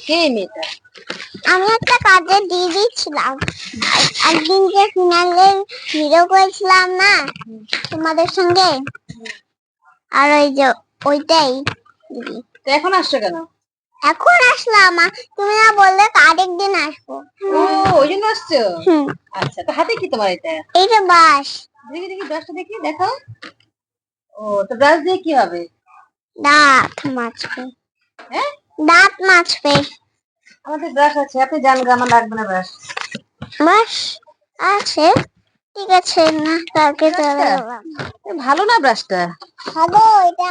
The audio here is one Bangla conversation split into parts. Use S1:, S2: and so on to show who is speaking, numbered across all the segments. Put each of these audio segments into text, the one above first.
S1: কে মেয়েটা।
S2: আমি একটা কাজে দিয়ে দিচ্ছিলাম এক- একদিন যে ফিনালের ভিডিও করেছিলাম না তোমাদের সঙ্গে? আর ওই যে ওইটাই। দিদি
S1: তো এখন আসছো কেন?
S2: এখন আসলাম তুমি না বললে আরেকদিন আসব।
S1: ও ওই জন্য আসছো? আচ্ছা তো হাতে কি তোমার এটা?
S2: এইটা বাস
S1: দেখি দেখি ব্রাশটা দেখি দেখাও। ও তো ব্রাশ দিয়ে কি হবে?
S2: দাঁত মাছবে
S1: হ্যাঁ?
S2: দাঁত মাছবে
S1: আমাদের ব্রাশ আছে আপনি জান গা, আমার লাগবে না ব্রাশ।
S2: বাস আছে ঠিক আছে না কালকে চলে।
S1: ভালো না ব্রাশটা?
S2: ভালো এটা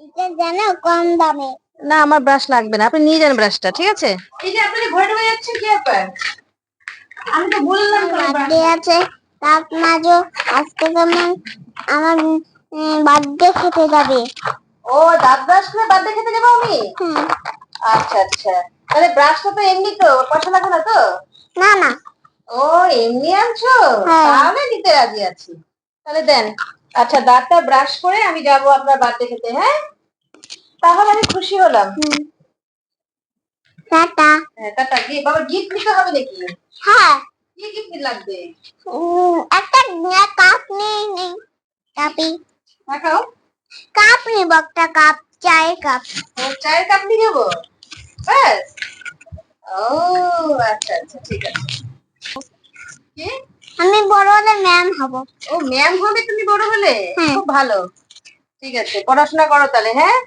S2: এটা জানো কম দামে।
S1: না আমার ব্রাশ লাগবে না আপনি নিয়ে যান ব্রাশটা ঠিক আছে? এই যে আপনি ঘরে ঢুকে যাচ্ছেন কি ব্যাপার? আমি তো বললাম
S2: বার্থডে আছে দাঁত মাজো আজকে যেমন আমার বার্থডে খেতে যাবে।
S1: ও দাঁত ব্রাশ করে বার্থডে খেতে যাব আমি? আচ্ছা আচ্ছা। তাহলে ব্রাশটা তো এমনি তো পয়সা লাগবে না তো?
S2: না না।
S1: ও এমনি আনছো?
S2: হ্যাঁ।
S1: তাহলে নিতে রাজি আছি। তাহলে দেন আচ্ছা দাঁতটা ব্রাশ করে আমি যাব আপনার বার্থডে খেতে হ্যাঁ? তাহলে আমি খুশি হলাম।
S2: টাটা।
S1: হ্যাঁ টাটা। গিয়ে বাবা গিফট নিতে হবে নাকি?
S2: হ্যাঁ।
S1: কি গিফট লাগবে?
S2: একটা কাপ নেই নেই। কাপি।
S1: দেখাও
S2: কাপ নিব একটা কাপ চায়ের কাপ।
S1: চায়ের কাপ নিয়ে যাব ব্যাস। ও আচ্ছা আচ্ছা ঠিক আছে। কি?
S2: আমি বড় হলে ম্যাম হব।
S1: ও ম্যাম হবে তুমি বড় হলে?
S2: হ্যাঁ।
S1: খুব ভালো। ঠিক আছে পড়াশোনা করো তাহলে হ্যাঁ?